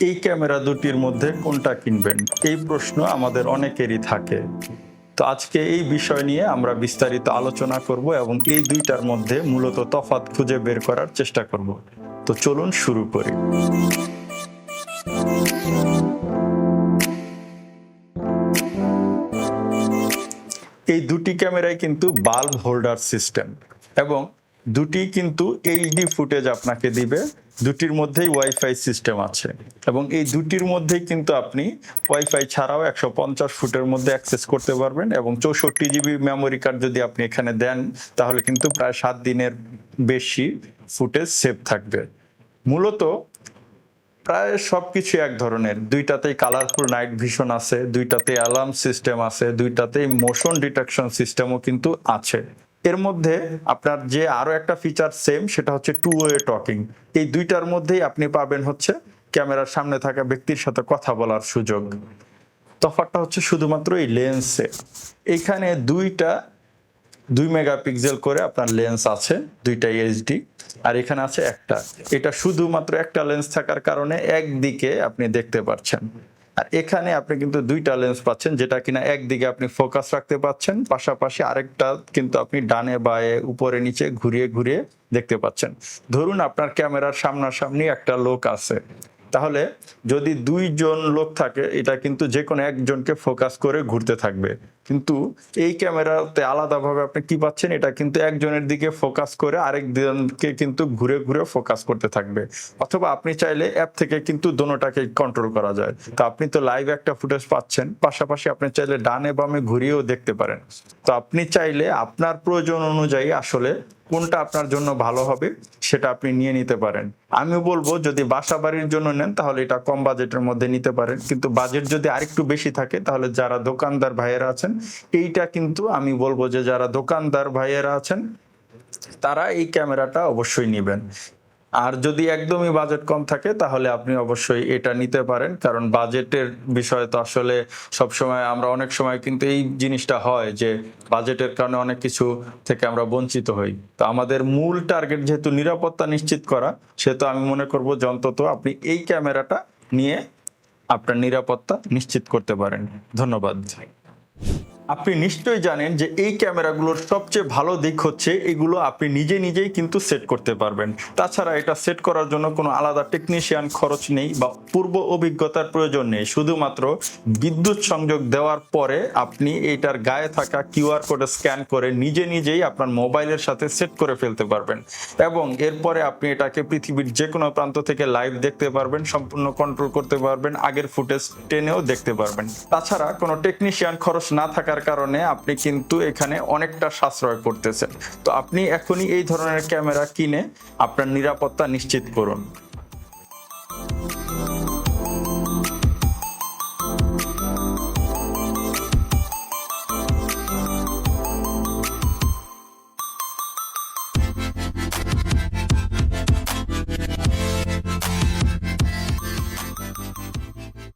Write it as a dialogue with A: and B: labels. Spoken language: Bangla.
A: এই ক্যামেরা দুটির মধ্যে কোনটা কিনবেন? এই প্রশ্ন আমাদের অনেকেরই থাকে। তো আজকে এই বিষয় নিয়ে আমরা বিস্তারিত আলোচনা করব এবং এই দুইটার মধ্যে মূলত তফাৎ খুঁজে বের করার চেষ্টা করব। তো চলুন শুরু করি। এই দুটি ক্যামেরায় কিন্তু বাল্ব হোল্ডার সিস্টেম এবং দুটি কিন্তু এইচডি ফুটেজ আপনাকে দিবে। দুটির মধ্যেই ওয়াইফাই সিস্টেম আছে। এবং এই দুটির মধ্যেই কিন্তু আপনি ওয়াইফাই ছাড়াও একশো পঞ্চাশ ফুটের মধ্যে অ্যাক্সেস করতে পারবেন এবং চৌষট্টি জিবি মেমোরি কার্ড যদি আপনি এখানে দেন, তাহলে কিন্তু প্রায় সাত দিনের বেশি ফুটেজ সেভ থাকবে। মূলত প্রায় সব কিছু এক ধরনের। দুইটাতেই কালারফুল নাইট ভিশন আছে দুইটাতে অ্যালার্ম সিস্টেম আছে, দুইটাতেই মোশন ডিটেকশন সিস্টেমও কিন্তু আছে। এর মধ্যে আপনার যে আরও একটা ফিচার সেম সেটা হচ্ছে টু ওয়ে টকিং এই দুইটার মধ্যেই আপনি পাবেন হচ্ছে ক্যামেরার সামনে থাকা ব্যক্তির সাথে কথা বলার সুযোগ। তফাৎটা হচ্ছে শুধুমাত্র এই লেন্সে এখানে দুইটা, দুই মেগাপিক্সেল করে আপনার লেন্স আছে, দুইটা এইচডি আর এখানে আছে একটা। এটা শুধুমাত্র একটা লেন্স থাকার কারণে একদিকে আপনি দেখতে পাচ্ছেন আর এখানে আপনি কিন্তু দুইটা লেন্স পাচ্ছেন, যেটা কিনা একদিকে আপনি ফোকাস রাখতে পাচ্ছেন, পাশাপাশি আরেকটা কিন্তু আপনি ডানে বায়ে, উপরে নিচে ঘুরিয়ে ঘুরিয়ে দেখতে পাচ্ছেন। ধরুন আপনার ক্যামেরার সামনাসামনি একটা লোক আছে। তাহলে যদি দুইজন লোক থাকে, এটা কিন্তু যে কোনো একজনকে ফোকাস করে ঘুরতে থাকবে। কিন্তু এই ক্যামেরাতে আলাদাভাবে আপনি কি পাচ্ছেন, এটা কিন্তু একজনের দিকে ফোকাস করে আরেকজনকে কিন্তু ঘুরে ঘুরে ফোকাস করতে থাকবে। অথবা আপনি চাইলে অ্যাপ থেকে কিন্তু দোনোটাকে কন্ট্রোল করা যায়। তো আপনি তো লাইভ একটা ফুটেজ পাচ্ছেন, পাশাপাশি আপনি চাইলে ডানে বামে ঘুরিয়েও দেখতে পারেন। তো আপনি চাইলে আপনার প্রয়োজন অনুযায়ী আসলে কোনটা আপনার জন্য ভালো হবে, সেটা আপনি নিয়ে নিতে পারেন। আমি বলব, যদি বাসা বাড়ির জন্য নেন, তাহলে এটা কম বাজেটের মধ্যে নিতে পারেন। কিন্তু বাজেট যদি আরেকটু বেশি থাকে, তাহলে যারা দোকানদার ভাইয়েরা আছেন এইটা কিন্তু আমি বলব যে যারা দোকানদার ভাইয়েরা আছেন, তারা এই ক্যামেরাটা অবশ্যই নেবেন। আর যদি একদমই বাজেট কম থাকে, তাহলে আপনি অবশ্যই এটা নিতে পারেন, কারণ বাজেটের বিষয়ে তো আসলে সবসময় আমরা অনেক সময় কিন্তু এই জিনিসটা হয় যে বাজেটের কারণে অনেক কিছু থেকে আমরা বঞ্চিত হই। তো আমাদের মূল টার্গেট যেহেতু নিরাপত্তা নিশ্চিত করা, সেহেতু আমি মনে করব যে অন্তত আপনি এই ক্যামেরাটা নিয়ে আপনার নিরাপত্তা নিশ্চিত করতে পারেন। ধন্যবাদ। আপনি নিশ্চয়ই জানেন যে এই ক্যামেরাগুলোর সবচেয়ে ভালো দিক হচ্ছে এগুলো আপনি নিজে নিজেই কিন্তু সেট করতে পারবেন। তাছাড়া এটা সেট করার জন্য কোনো আলাদা টেকনিশিয়ান খরচ নেই বা পূর্ব অভিজ্ঞতার প্রয়োজন নেই। শুধুমাত্র বিদ্যুৎ সংযোগ দেওয়ার পরে আপনি এটার গায়ে থাকা কিউআর কোডে স্ক্যান করে নিজে নিজেই আপনার মোবাইলের সাথে সেট করে ফেলতে পারবেন। এবং এরপরে আপনি এটাকে পৃথিবীর যে কোনো প্রান্ত থেকে লাইভ দেখতে পারবেন, সম্পূর্ণ কন্ট্রোল করতে পারবেন, আগের ফুটেজ টেনেও দেখতে পারবেন। তাছাড়া কোনো টেকনিশিয়ান খরচ না থাকার কারণে আপনি কিন্তু এখানে অনেকটা সাশ্রয় করতেছেন। তো আপনি এখনই এই ধরনের ক্যামেরা কিনে আপনার নিরাপত্তা নিশ্চিত করুন।